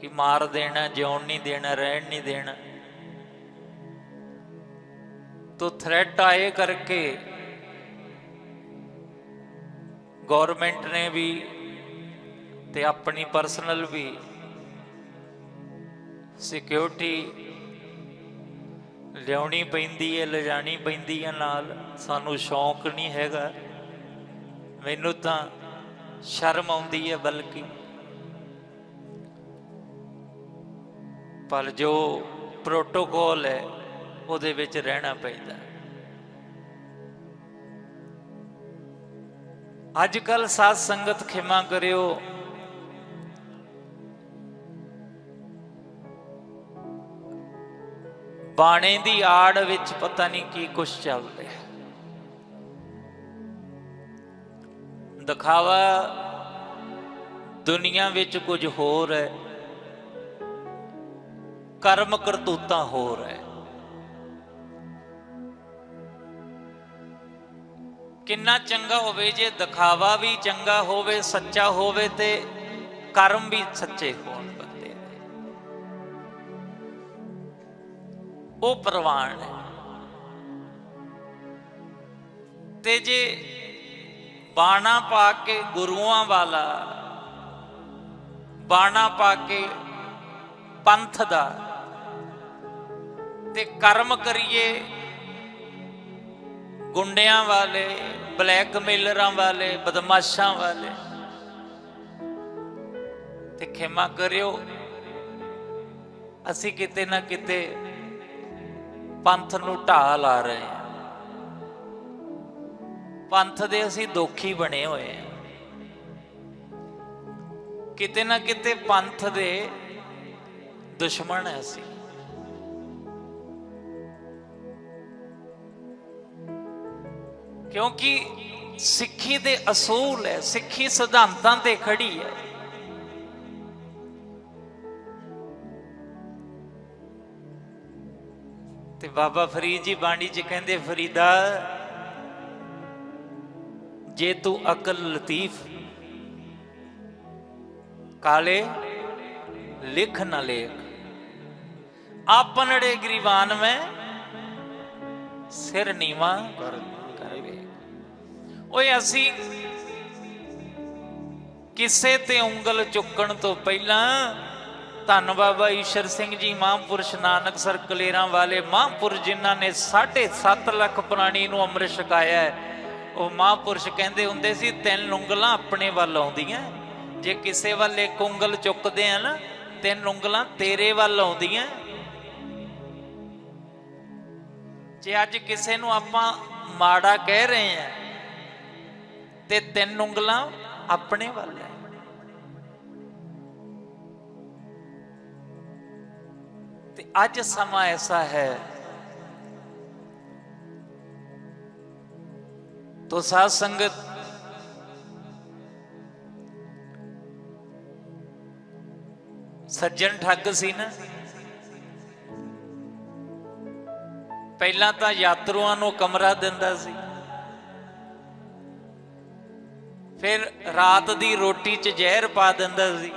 ਕਿ ਮਾਰ ਦੇਣਾ, ਜਿਉਣ ਨਹੀਂ ਦੇਣਾ, ਰਹਿਣ ਨਹੀਂ ਦੇਣਾ। ਤੋ ਥ੍ਰੈਟ ਆਏ ਕਰਕੇ ਗਵਰਨਮੈਂਟ ਨੇ ਵੀ ਤੇ ਆਪਣੀ ਪਰਸਨਲ ਵੀ ਸਿਕਿਉਰਿਟੀ ਲਿਆਉਣੀ ਪੈਂਦੀ ਹੈ, ਲਿਜਾਣੀ ਪੈਂਦੀ ਹੈ ਨਾਲ। ਸਾਨੂੰ ਸ਼ੌਂਕ ਨਹੀਂ ਹੈਗਾ। ਮੈਨੂੰ ਤਾਂ ਸ਼ਰਮ ਆਉਂਦੀ ਹੈ ਬਲਕਿ ਪਰ ਜੋ ਪ੍ਰੋਟੋਕੋਲ ਹੈ, ਉਹਦੇ ਵਿੱਚ ਰਹਿਣਾ ਪੈਂਦਾ। ਅੱਜ ਕੱਲ ਸਾਧ ਸੰਗਤ ਖਿਮਾ ਕਰਿਓ। ਬਾਣੇ ਦੀ ਆੜ ਵਿੱਚ ਪਤਾ ਨਹੀਂ ਕੀ ਕੁਛ ਚੱਲ ਰਿਹਾ। ਦਿਖਾਵਾ ਦੁਨੀਆ ਵਿੱਚ ਕੁਝ ਹੋਰ ਹੈ। ਕਰਮ ਕਰਤੂਤਾਂ ਹੋਰ ਹੈ ਕਿੰਨਾ ਚੰਗਾ ਹੋਵੇ, ਜੇ ਦਿਖਾਵਾ ਵੀ ਚੰਗਾ ਹੋਵੇ, ਸੱਚਾ ਹੋਵੇ ਤੇ ਕਰਮ ਵੀ ਸੱਚੇ ਹੋਣ ਬੰਦੇ ਦੇ। ਉਹ ਪ੍ਰਵਾਨ ਹੈ ਤੇ ਜੇ ਬਾਣਾ ਪਾ ਕੇ ਗੁਰੂਆਂ ਵਾਲਾ, ਬਾਣਾ ਪਾ ਕੇ ਪੰਥ ਦਾ ਤੇ ਕਰਮ ਕਰੀਏ। ਗੁੰਡਿਆਂ ਵਾਲੇ, ਬਲੈਕਮੇਲਰਾਂ ਵਾਲੇ, ਬਦਮਾਸ਼ਾਂ ਵਾਲੇ। ਤੇ ਖਿਮਾ ਕਰਿਓ। ਅਸੀਂ ਕਿਤੇ ਨਾ ਕਿਤੇ ਪੰਥ ਨੂੰ ਢਾਹ ਲਾ ਰਹੇ ਹਾਂ। ਪੰਥ ਦੇ ਅਸੀਂ ਦੋਖੀ ਬਣੇ ਹੋਏ ਹਾਂ। ਕਿਤੇ ਨਾ ਕਿਤੇ ਪੰਥ ਦੇ ਦੁਸ਼ਮਣ ਹੈ ਅਸੀਂ। ਕਿਉਂਕਿ ਸਿੱਖੀ ਦੇ ਅਸੂਲ ਹੈ, ਸਿੱਖੀ ਸਿਧਾਂਤਾਂ ਤੇ ਖੜੀ ਹੈ। ਤੇ ਬਾਬਾ ਫਰੀਦ ਜੀ ਬਾਣੀ ਚ ਕਹਿੰਦੇ, ਫਰੀਦਾ, ਜੇ ਤੂੰ ਅਕਲ ਲਤੀਫ, ਕਾਲੇ ਲਿਖ ਨਾ ਲੇਖ। ਆਪਨੜੇ ਗਰੀਬਾਨ ਮੈਂ ਸਿਰ ਨੀਵਾ ਕਰਵੇ ਓਏ ਅਸੀਂ ਕਿਸੇ ਤੇ ਉਂਗਲ ਚੁੱਕਣ ਤੋਂ ਪਹਿਲਾਂ ਧੰਨ ਬਾਬਾ ਈਸ਼ਰ ਸਿੰਘ ਜੀ ਮਹਾਂਪੁਰਸ਼ ਨਾਨਕ ਸਰ ਕਲੇਰਾਂ ਵਾਲੇ ਮਹਾਂਪੁਰਸ਼ ਜਿਨ੍ਹਾਂ ਨੇ 7.5 ਲੱਖ ਪ੍ਰਾਣੀ ਨੂੰ ਅੰਮ੍ਰਿਤ ਛਕਾਇਆ ਹੈ, ਉਹ ਮਹਾਂਪੁਰਸ਼ ਕਹਿੰਦੇ ਹੁੰਦੇ ਸੀ, ਤਿੰਨ ਉਂਗਲਾਂ ਆਪਣੇ ਵੱਲ ਆਉਂਦੀਆਂ। ਜੇ ਕਿਸੇ ਵੱਲ ਇੱਕ ਉਂਗਲ ਚੁੱਕਦੇ ਆ ਨਾ, ਤਿੰਨ ਉਂਗਲਾਂ ਤੇਰੇ ਵੱਲ ਆਉਂਦੀਆਂ। ਜੇ ਅੱਜ ਕਿਸੇ ਨੂੰ ਆਪਾਂ ਮਾੜਾ ਕਹਿ ਰਹੇ ਆ ਤੇ ਤਿੰਨ ਉਂਗਲਾਂ ਆਪਣੇ ਵੱਲ ਹੈ। ਤੇ ਅੱਜ ਸਮਾਂ ਐਸਾ ਹੈ। ਤੋ ਸਾਧ ਸੰਗਤ, ਸੱਜਣ ਠੱਗ ਸੀ ਨਾ। ਪਹਿਲਾਂ ਤਾਂ ਯਾਤਰੂਆਂ ਨੂੰ ਕਮਰਾ ਦਿੰਦਾ ਸੀ। ਫਿਰ ਰਾਤ ਦੀ ਰੋਟੀ 'ਚ ਜ਼ਹਿਰ ਪਾ ਦਿੰਦਾ ਸੀ।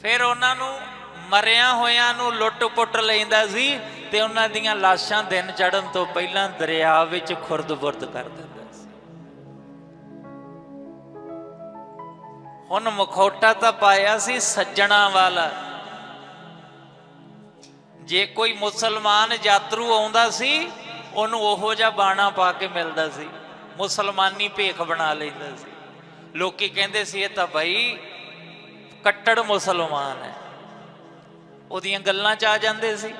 ਫਿਰ ਉਹਨਾਂ ਨੂੰ ਮਰਿਆਂ ਹੋਇਆਂ ਨੂੰ ਲੁੱਟ-ਪੁੱਟ ਲੈਂਦਾ ਸੀ ਤੇ ਉਹਨਾਂ ਦੀਆਂ ਲਾਸ਼ਾਂ ਦਿਨ ਚੜਨ ਤੋਂ ਪਹਿਲਾਂ ਦਰਿਆ ਵਿੱਚ ਖੁਰਦ-ਬੁਰਦ ਕਰ ਦਿੰਦਾ ਸੀ। ਹੁਣ ਮਖੌਟਾ ਤਾਂ ਪਾਇਆ ਸੀ ਸੱਜਣਾ ਵਾਲਾ। ਜੇ ਕੋਈ ਮੁਸਲਮਾਨ ਯਾਤਰੂ ਆਉਂਦਾ ਸੀ, ਉਹਨੂੰ ਉਹੋ ਜਿਹਾ ਬਾਣਾ ਪਾ ਕੇ ਮਿਲਦਾ ਸੀ। ਮੁਸਲਮਾਨੀ ਭੇਖ ਬਣਾ ਲੈਂਦਾ ਸੀ। ਲੋਕੀ ਕਹਿੰਦੇ ਸੀ, ਇਹ ਤਾਂ ਭਾਈ ਕੱਟੜ ਮੁਸਲਮਾਨ ਹੈ। ਉਹਦੀਆਂ ਗੱਲਾਂ 'ਚ ਆ ਜਾਂਦੇ ਸੀ।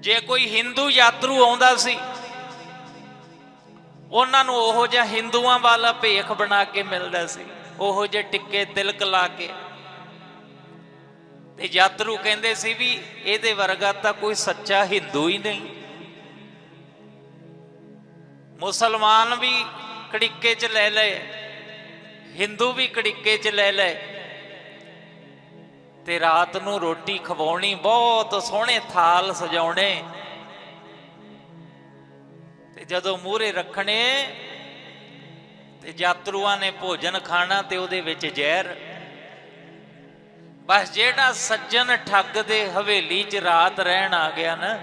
ਜੇ ਕੋਈ ਹਿੰਦੂ ਯਾਤਰੂ ਆਉਂਦਾ ਸੀ, ਉਹਨਾਂ ਨੂੰ ਉਹੋ ਜਿਹਾ ਹਿੰਦੂਆਂ ਵਾਲਾ ਭੇਖ ਬਣਾ ਕੇ ਮਿਲਦਾ ਸੀ। ਉਹੋ ਜਿਹੇ ਟਿੱਕੇ ਤਿਲਕ ਲਾ ਕੇ। ਤੇ ਯਾਤਰੂ ਕਹਿੰਦੇ ਸੀ ਵੀ ਇਹਦੇ ਵਰਗਾ ਤਾਂ ਕੋਈ ਸੱਚਾ ਹਿੰਦੂ ਹੀ ਨਹੀਂ। ਮੁਸਲਮਾਨ ਵੀ ਕੜਿੱਕੇ 'ਚ ਲੈ ਲਏ, ਹਿੰਦੂ ਵੀ ਕੜਿੱਕੇ 'ਚ ਲੈ ਲਏ ਤੇ ਰਾਤ ਨੂੰ ਰੋਟੀ ਖਵਾਉਣੀ, ਬਹੁਤ ਸੋਹਣੇ ਥਾਲ ਸਜਾਉਣੇ। ਤੇ ਜਦੋਂ ਮੂਹਰੇ ਰੱਖਣੇ, ਤੇ ਯਾਤਰੂਆਂ ਨੇ ਭੋਜਨ ਖਾਣਾ ਤੇ ਉਹਦੇ ਵਿੱਚ ਜ਼ਹਿਰ। ਬਸ ਜਿਹੜਾ ਸੱਜਣ ਠੱਗ ਦੇ ਹਵੇਲੀ 'ਚ ਰਾਤ ਰਹਿਣ ਆ ਗਿਆ ਨਾ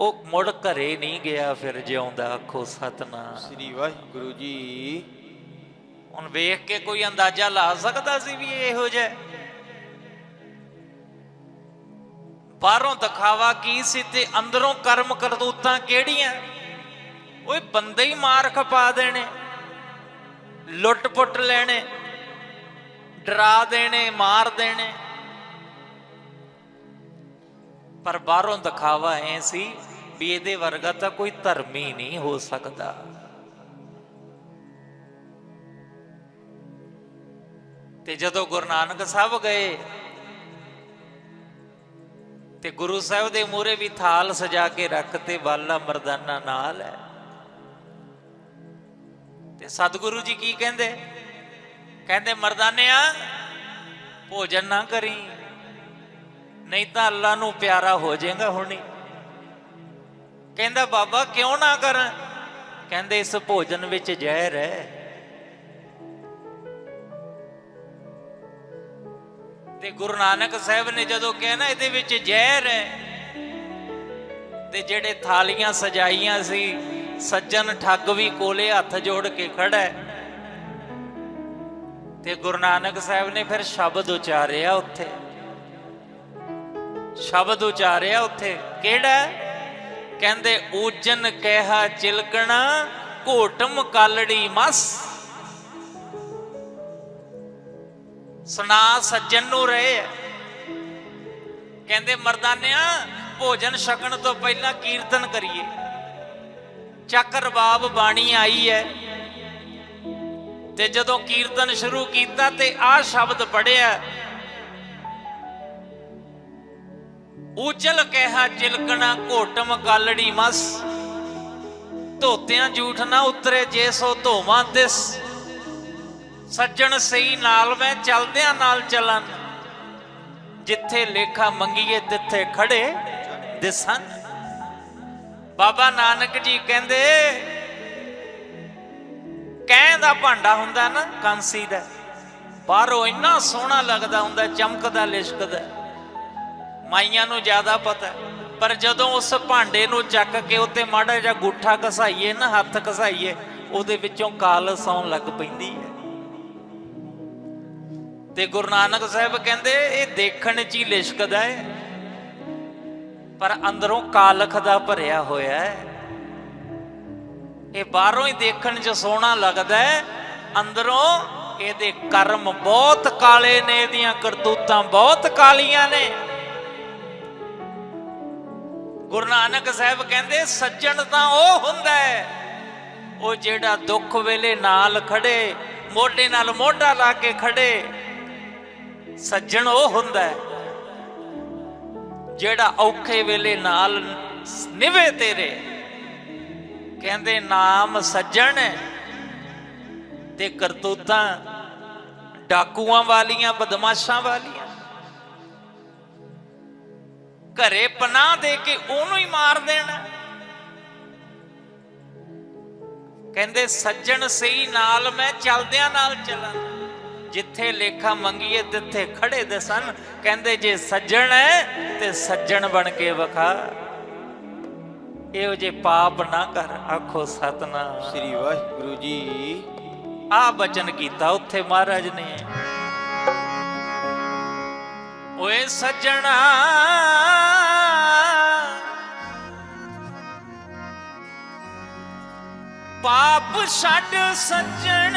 ਉਹ ਮੁੜ ਘਰੇ ਨਹੀਂ ਗਿਆ ਫਿਰ ਜਿਉਂਦਾ ਆਖੋ ਸਤਨਾਮ। ਸ੍ਰੀ ਵਾਹਿਗੁਰੂ ਜੀ। ਹੁਣ ਵੇਖ ਕੇ ਕੋਈ ਅੰਦਾਜ਼ਾ ਲਾ ਸਕਦਾ ਸੀ ਵੀ ਇਹ ਜਿਹਾ? ਬਾਹਰੋਂ ਦਿਖਾਵਾ ਕੀ ਸੀ ਤੇ ਅੰਦਰੋਂ ਕਰਮ ਕਰਤੂਤਾਂ ਕਿਹੜੀਆਂ? ਓਏ ਬੰਦੇ ਹੀ ਮਾਰ ਖਪਾ ਦੇਣੇ ਲੁੱਟ ਪੁੱਟ ਲੈਣੇ ਡਰਾ ਦੇਣੇ ਮਾਰ ਦੇਣੇ। ਪਰ ਬਾਹਰੋਂ ਦਿਖਾਵਾ ਐ ਸੀ ਵੀ ਇਹਦੇ ਵਰਗਾ ਤਾਂ ਕੋਈ ਧਰਮੀ ਨਹੀਂ ਹੋ ਸਕਦਾ। ਤੇ ਜਦੋਂ ਗੁਰੂ ਨਾਨਕ ਸਾਹਿਬ ਗਏ, ਤੇ ਗੁਰੂ ਸਾਹਿਬ ਦੇ ਮੂਹਰੇ ਵੀ ਥਾਲ ਸਜਾ ਕੇ ਰੱਖ ਤੇ ਬਾਲਾ ਮਰਦਾਨਾ ਨਾਲ ਹੈ। ਤੇ ਸਤਿਗੁਰੂ ਜੀ ਕੀ ਕਹਿੰਦੇ? ਕਹਿੰਦੇ, ਮਰਦਾਨਿਆ, ਭੋਜਨ ਨਾ ਕਰੀ। ਨਹੀਂ ਤਾਂ ਅੱਲਾ ਨੂੰ ਪਿਆਰਾ ਹੋ ਜਾਏਗਾ ਹੁਣੀ ਕਹਿੰਦਾ, ਬਾਬਾ, ਕਿਉਂ ਨਾ ਕਰ? ਕਹਿੰਦੇ, ਇਸ ਭੋਜਨ ਵਿੱਚ ਜ਼ਹਿਰ ਹੈ। ਤੇ ਗੁਰੂ ਨਾਨਕ ਸਾਹਿਬ ਨੇ ਜਦੋਂ ਕਿਹਾ ਨਾ, ਇਹਦੇ ਵਿੱਚ ਜ਼ਹਿਰ ਹੈ। ਤੇ ਜਿਹੜੇ ਥਾਲੀਆਂ ਸਜਾਈਆਂ ਸੀ, ਸੱਜਣ ਠੱਗ ਵੀ ਕੋਲੇ ਹੱਥ ਜੋੜ ਕੇ ਖੜਾ ਹੈ। ਤੇ ਗੁਰੂ ਨਾਨਕ ਸਾਹਿਬ ਨੇ ਫਿਰ ਸ਼ਬਦ ਉਚਾਰਿਆ ਉੱਥੇ। ਸ਼ਬਦ ਉਚਾਰਿਆ ਉੱਥੇ। ਕਿਹੜਾ? ਕਹਿੰਦੇ, ਊਜਨ ਕਹਿਆ ਚਿਲਕਣਾ, ਘੋਟਮ ਕਾਲੜੀ ਮਸ। ਸੁਨਾ ਸੱਜਣ ਨੂੰ ਰਹੇ ਕਹਿੰਦੇ, ਮਰਦਾਨਿਆਂ, ਭੋਜਨ ਛਕਣ ਤੋਂ ਪਹਿਲਾਂ ਕੀਰਤਨ ਕਰੀਏ। ਚੱਕ ਰਬਾਬ ਬਾਣੀ ਆਈ ਹੈ ਤੇ ਜਦੋਂ ਕੀਰਤਨ ਸ਼ੁਰੂ ਕੀਤਾ ਤੇ ਆਹ ਸ਼ਬਦ ਪੜਿਆ ਉਚਲ ਕਹਿਆ ਚਿਲਕਣਾ ਘੋਟਮ ਗਾਲੜੀ ਮਸ। ਧੋਤਿਆਂ ਝੂਠ ਨਾ ਉਤਰੇ ਜੇ ਸੋ ਧੋਵਾਂ ਦਿਸ। ਸੱਜਣ ਸਹੀ ਨਾਲ ਮੈਂ ਚਲਦਿਆਂ ਨਾਲ ਚੱਲਣ ਜਿੱਥੇ ਲੇਖਾ ਮੰਗੀਏ, ਤਿੱਥੇ ਖੜੇ ਦਿਸਣ ਬਾਬਾ ਨਾਨਕ ਜੀ ਕਹਿੰਦੇ ਕਹਿ ਦਾ ਭਾਂਡਾ ਹੁੰਦਾ ਨਾ, ਕਾਂਸੀ ਦਾ, ਬਾਹਰੋਂ ਇੰਨਾ ਸੋਹਣਾ ਲੱਗਦਾ ਹੁੰਦਾ, ਚਮਕਦਾ, ਲਿਸ਼ਕਦਾ। ਮਾਈਆਂ ਨੂੰ ਜ਼ਿਆਦਾ ਪਤਾ ਪਰ ਜਦੋਂ ਉਸ ਭਾਂਡੇ ਨੂੰ ਚੱਕ ਕੇ ਉੱਤੇ ਮਾੜਾ ਜਿਹਾ ਗੁੱਠਾ ਘਸਾਈਏ ਨਾ, ਹੱਥ ਘਸਾਈਏ, ਉਹਦੇ ਵਿੱਚੋਂ ਕਾਲਸ ਆਉਣ ਲੱਗ ਪੈਂਦੀ ਹੈ। ਤੇ ਗੁਰੂ ਨਾਨਕ ਸਾਹਿਬ ਕਹਿੰਦੇ, ਇਹ ਦੇਖਣ 'ਚ ਹੀ ਲਿਸ਼ਕਦਾ ਹੈ। ਪਰ ਅੰਦਰੋਂ ਕਾਲਖ ਦਾ ਭਰਿਆ ਹੋਇਆ ਹੈ। ਇਹ ਬਾਹਰੋਂ ਹੀ ਦੇਖਣ 'ਚ ਸੋਹਣਾ ਲੱਗਦਾ ਹੈ। ਅੰਦਰੋਂ ਇਹਦੇ ਕਰਮ ਬਹੁਤ ਕਾਲੇ ਨੇ, ਇਹਦੀਆਂ ਕਰਤੂਤਾਂ ਬਹੁਤ ਕਾਲੀਆਂ ਨੇ। ਗੁਰੂ ਨਾਨਕ ਸਾਹਿਬ ਕਹਿੰਦੇ, ਸੱਜਣ ਤਾਂ ਉਹ ਹੁੰਦਾ ਹੈ, ਉਹ ਜਿਹੜਾ ਦੁੱਖ ਵੇਲੇ ਨਾਲ ਖੜੇ, ਮੋਢੇ ਨਾਲ ਮੋਢਾ ਲਾ ਕੇ ਖੜੇ, ਸੱਜਣ ਉਹ ਹੁੰਦਾ ਹੈ, ਜਿਹੜਾ ਔਖੇ ਵੇਲੇ ਨਾਲ ਨਿਵੇ ਤੇਰੇ। ਕਹਿੰਦੇ, ਨਾਮ ਸੱਜਣ ਤੇ ਕਰਤੂਤਾਂ ਡਾਕੂਆਂ ਵਾਲੀਆਂ, ਬਦਮਾਸ਼ਾਂ ਵਾਲੀਆਂ ਘਰੇ ਪਨਾਹ ਦੇ ਕੇ ਉਹਨੂੰ ਹੀ ਮਾਰ ਦੇਣਾ। ਕਹਿੰਦੇ ਸੱਜਣ ਸਹੀ ਨਾਲ ਮੈਂ ਚਲਦਿਆਂ ਨਾਲ ਚੱਲਾਂ ਜਿੱਥੇ ਲੇਖਾ ਮੰਗੀਏ ਤਿੱਥੇ ਖੜੇ ਦੇ ਸਨ। ਕਹਿੰਦੇ ਜੇ ਸੱਜਣ ਹੈ ਤੇ ਸੱਜਣ ਬਣ ਕੇ ਵਿਖਾ। ਇਹੋ ਜੇ ਪਾਪ ਨਾ ਕਰ ਆਖੋ ਸਤਨਾਮ। ਸ੍ਰੀ ਵਾਹਿਗੁਰੂ ਜੀ। ਆ ਬਚਨ ਕੀਤਾ ਉੱਥੇ ਮਹਾਰਾਜ ਨੇ। ਓਏ ਸੱਜਣਾ ਪਾਪ ਛੱਡ ਸੱਜਣ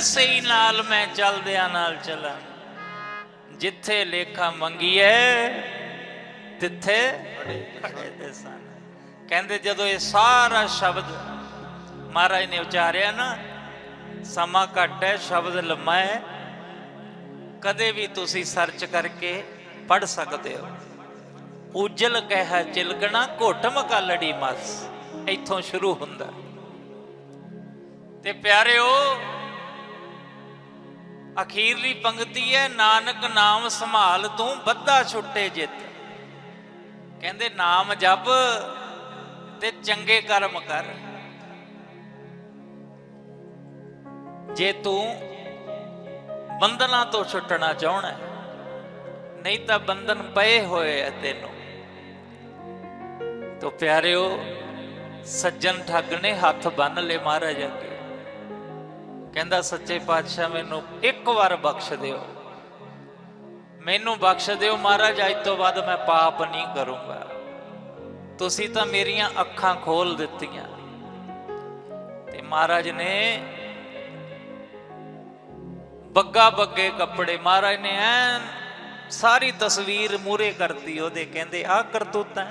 ਸਹੀ ਨਾਲ ਮੈਂ ਚੱਲਦਿਆਂ ਨਾਲ ਚੱਲਾਂ। ਜਿੱਥੇ ਲੇਖਾ ਮੰਗੀਏ ਤਿੱਥੇ ਖੜੇ ਦੇ ਸਨ। ਕਹਿੰਦੇ ਜਦੋਂ ਇਹ ਸਾਰਾ ਸ਼ਬਦ ਮਹਾਰਾਜ ਨੇ ਉਚਾਰਿਆ ਨਾ, ਸਮਾਂ ਘੱਟ ਹੈ ਸ਼ਬਦ ਲੰਮਾ ਹੈ ਕਦੇ ਵੀ ਤੁਸੀਂ ਸਰਚ ਕਰਕੇ ਪੜ ਸਕਦੇ ਹੋ। ਉਜਲ ਕਹਿ ਚਿਲਕਣਾ ਘੋਟਮ ਮਕਾਲੜੀ ਮਸ। ਇੱਥੋਂ ਸ਼ੁਰੂ ਹੁੰਦਾ। ਤੇ ਪਿਆਰਿਓ ਅਖੀਰਲੀ ਪੰਕਤੀ ਹੈ, ਨਾਨਕ ਨਾਮ ਸੰਭਾਲ ਤੂੰ ਬੱਧਾ ਛੁੱਟੇ ਜਿੱਤ। ਕਹਿੰਦੇ, ਨਾਮ ਜਪ ਤੇ ਚੰਗੇ ਕਰਮ ਕਰ। ਜੇ ਤੂੰ ਬੰਧਨਾਂ ਤੋਂ ਛੁੱਟਣਾ ਚਾਹਣਾ ਨਹੀਂ ਤਾਂ ਬੰਧਨ ਪਏ ਹੋਏ ਆ ਤੈਨੂੰ। ਤੋ ਪਿਆਰਿਓ, ਸੱਜਣ ਠੱਗ ਨੇ ਹੱਥ ਬੰਨ ਲਏ ਮਹਾਰਾਜ ਅੱਗੇ। ਕਹਿੰਦਾ, ਸੱਚੇ ਪਾਤਸ਼ਾਹ, ਮੈਨੂੰ ਇੱਕ ਵਾਰ ਬਖਸ਼ ਦਿਓ। ਮੈਨੂੰ ਬਖਸ਼ ਦਿਓ ਮਹਾਰਾਜ, ਅੱਜ ਤੋਂ ਬਾਅਦ ਮੈਂ ਪਾਪ ਨਹੀਂ ਕਰੂੰਗਾ। ਤੁਸੀਂ ਤਾਂ ਮੇਰੀਆਂ ਅੱਖਾਂ ਖੋਲ ਦਿੱਤੀਆਂ। ਤੇ ਮਹਾਰਾਜ ਨੇ ਬੱਗਾ ਬੱਗੇ ਕੱਪੜੇ, ਮਹਾਰਾਜ ਨੇ ਐਨ ਸਾਰੀ ਤਸਵੀਰ ਮੂਰੇ ਕਰਦੀ ਉਹਦੇ ਕਹਿੰਦੇ ਆ ਕਰਤੂਤਾਂ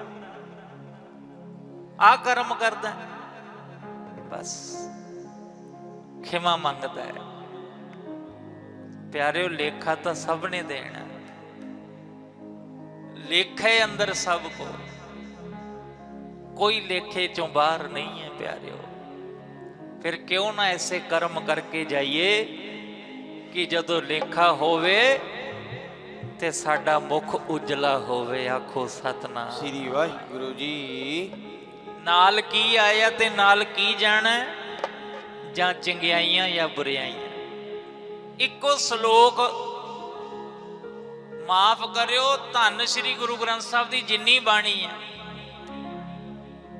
ਆ ਕਰਮ ਕਰਦਾ ਬਸ। ਖਿਮਾ ਮੰਗਦਾ ਹੈ। ਪਿਆਰਿਓ ਲੇਖਾ ਤਾਂ ਸਭ ਨੇ ਦੇਣਾ। ਲੇਖੇ ਅੰਦਰ ਸਭ ਕੋ। ਕੋਈ ਲੇਖੇ ਚੋਂ ਬਾਹਰ ਨਹੀਂ ਹੈ ਪਿਆਰਿਓ। ਫਿਰ ਕਿਉਂ ਨਾ ਐਸੇ ਕਰਮ ਕਰਕੇ ਜਾਈਏ ਕਿ ਜਦੋਂ ਲੇਖਾ ਹੋਵੇ ਤੇ ਸਾਡਾ ਮੁਖ ਉਜਲਾ ਹੋਵੇ ਆਖੋ ਸਤਨਾਮ। ਸ੍ਰੀ ਵਾਹਿਗੁਰੂ ਜੀ। ਨਾਲ ਕੀ ਆਇਆ ਤੇ ਨਾਲ ਕੀ ਜਾਣਾ? ਜਾਂ ਚੰਗਿਆਈਆਂ ਜਾਂ ਬੁਰਾਈਆਂ ਇੱਕੋ ਸ਼ਲੋਕ ਮਾਫ ਕਰਿਓ ਧੰਨ ਸ੍ਰੀ ਗੁਰੂ ਗ੍ਰੰਥ ਸਾਹਿਬ ਦੀ ਜਿੰਨੀ ਬਾਣੀ ਹੈ।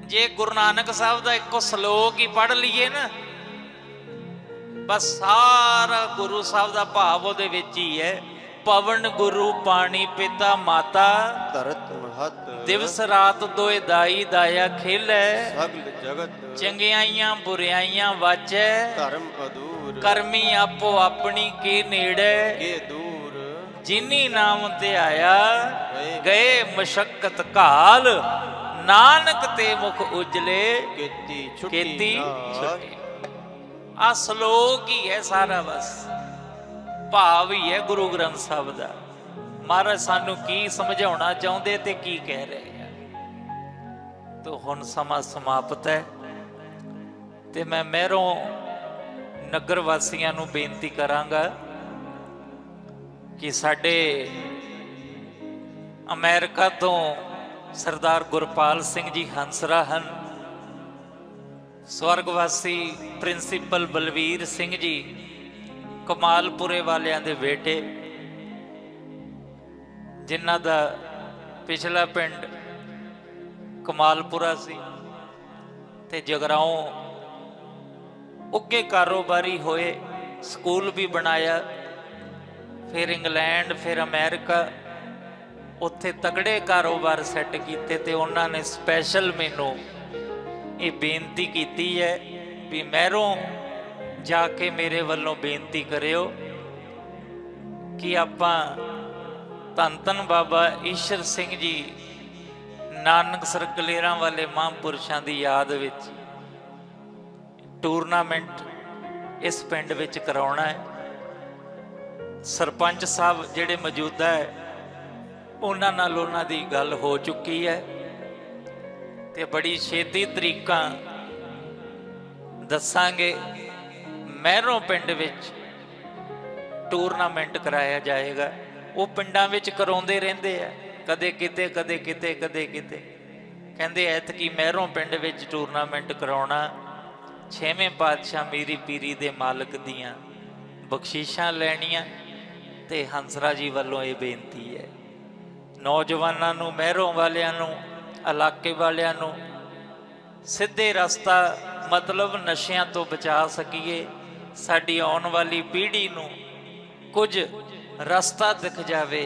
ਜੇ ਗੁਰੂ ਨਾਨਕ ਸਾਹਿਬ ਦਾ ਇੱਕੋ ਸ਼ਲੋਕ ਹੀ ਪੜ੍ਹ ਲਈਏ ਨਾ, ਬਸ ਸਾਰਾ ਗੁਰੂ ਸਾਹਿਬ ਦਾ ਭਾਵ ਉਹਦੇ ਵਿੱਚ ਹੀ ਹੈ। ਪਵਨ ਗੁਰੂ ਪਾਣੀ ਪਿਤਾ ਮਾਤਾ। ਧਰਤ ਮਹਤ। ਦਿਵਸ ਰਾਤ ਦੋਏ ਦਾਈ ਦਾਇਆ ਖੇਲੇ। ਸਗਲ ਜਗਤ। ਚੰਗਿਆਈਆਂ ਬੁਰਾਈਆਂ ਵਾਚੈ। ਧਰਮ ਅਦੂਰ ਕਰਮੀ ਆਪੋ ਆਪਣੀ ਕੀ ਨੇੜੇ। ਕੇ ਦੂਰ। ਜਿਨੀ ਨਾਮ ਤੇ ਆਇਆ ਗਏ ਮਸ਼ਕਤ ਕਾਲ ਨਾਨਕ ਤੇ ਮੁਖ ਉਜਲੇ ਕੀਤੀ ਛੁੱਟੀ ਕੀਤੀ। ਛੁੱਟੀ। ਆ ਸ਼ਲੋਕ ਹੀ ਹੈ ਸਾਰਾ ਬਸ। ਭਾਵ ਹੀ ਹੈ ਗੁਰੂ ਗ੍ਰੰਥ ਸਾਹਿਬ ਦਾ। ਮਹਾਰਾਜ ਸਾਨੂੰ ਕੀ ਸਮਝਾਉਣਾ ਚਾਹੁੰਦੇ ਤੇ ਕੀ ਕਹਿ ਰਹੇ ਆ। ਤੋ ਹੁਣ ਸਮਾਂ ਸਮਾਪਤ ਹੈ। ਤੇ ਮੈਂ ਮਹਿਰੋਂ ਨਗਰ ਵਾਸੀਆਂ ਨੂੰ ਬੇਨਤੀ ਕਰਾਂਗਾ ਕਿ ਸਾਡੇ ਅਮਰੀਕਾ ਤੋਂ ਸਰਦਾਰ ਗੁਰਪਾਲ ਸਿੰਘ ਜੀ ਹੰਸਰਾ ਹਨ। ਸਵਰਗਵਾਸੀ ਪ੍ਰਿੰਸੀਪਲ ਬਲਵੀਰ ਸਿੰਘ ਜੀ ਕਮਾਲਪੁਰੇ ਵਾਲਿਆਂ ਦੇ ਬੇਟੇ, ਜਿਨ੍ਹਾਂ ਦਾ ਪਿਛਲਾ ਪਿੰਡ ਕਮਾਲਪੁਰਾ ਸੀ ਤੇ ਜਗਰਾਉਂ ਉੱਗੇ ਕਾਰੋਬਾਰੀ ਹੋਏ, ਸਕੂਲ ਵੀ ਬਣਾਇਆ, ਫਿਰ ਇੰਗਲੈਂਡ, ਫਿਰ ਅਮਰੀਕਾ, ਉੱਥੇ ਤਗੜੇ ਕਾਰੋਬਾਰ ਸੈੱਟ ਕੀਤੇ ਤੇ ਉਹਨਾਂ ਨੇ ਸਪੈਸ਼ਲ ਮੈਨੂੰ ਇਹ ਬੇਨਤੀ ਕੀਤੀ ਹੈ ਵੀ ਮਹਿਰੋਂ ਜਾ ਕੇ ਮੇਰੇ ਵੱਲੋਂ ਬੇਨਤੀ ਕਰਿਓ ਕਿ ਆਪਾਂ ਧੰਨ ਧੰਨ ਬਾਬਾ ਈਸ਼ਰ ਸਿੰਘ ਜੀ ਨਾਨਕ ਸਰਕਲੇਰਾਂ ਵਾਲੇ ਮਹਾਂਪੁਰਸ਼ਾਂ ਦੀ ਯਾਦ ਵਿੱਚ ਟੂਰਨਾਮੈਂਟ ਇਸ ਪਿੰਡ ਵਿੱਚ ਕਰਾਉਣਾ ਹੈ। ਸਰਪੰਚ ਸਾਹਿਬ ਜਿਹੜੇ ਮੌਜੂਦਾ ਹੈ, ਉਹਨਾਂ ਨਾਲ ਉਹਨਾਂ ਦੀ ਗੱਲ ਹੋ ਚੁੱਕੀ ਹੈ ਤੇ ਬੜੀ ਛੇਤੀ ਤਰੀਕਾਂ ਦੱਸਾਂਗੇ ਮਹਿਰੋਂ ਪਿੰਡ ਵਿੱਚ ਟੂਰਨਾਮੈਂਟ ਕਰਾਇਆ ਜਾਏਗਾ। ਉਹ ਪਿੰਡਾਂ ਵਿੱਚ ਕਰਾਉਂਦੇ ਰਹਿੰਦੇ ਆ। ਕਦੇ ਕਿਤੇ ਕਦੇ ਕਿਤੇ ਕਦੇ ਕਿਤੇ। ਕਹਿੰਦੇ ਐਤਕੀ ਮਹਿਰੋਂ ਪਿੰਡ ਵਿੱਚ ਟੂਰਨਾਮੈਂਟ ਕਰਾਉਣਾ ਛੇਵੇਂ ਪਾਤਸ਼ਾਹ ਮੀਰੀ ਪੀਰੀ ਦੇ ਮਾਲਕ ਦੀਆਂ ਬਖਸ਼ਿਸ਼ਾਂ ਲੈਣੀਆਂ ਤੇ ਹੰਸਰਾ ਜੀ ਵੱਲੋਂ ਇਹ ਬੇਨਤੀ ਹੈ। ਨੌਜਵਾਨਾਂ ਨੂੰ, ਮਹਿਰੋਂ ਵਾਲਿਆਂ ਨੂੰ, ਇਲਾਕੇ ਵਾਲਿਆਂ ਨੂੰ ਸਿੱਧੇ ਰਸਤਾ ਮਤਲਬ ਨਸ਼ਿਆਂ ਤੋਂ ਬਚਾ ਸਕੀਏ। ਸਾਡੀ ਆਉਣ ਵਾਲੀ ਪੀੜ੍ਹੀ ਨੂੰ ਕੁਝ ਰਸਤਾ ਦਿਖ ਜਾਵੇ।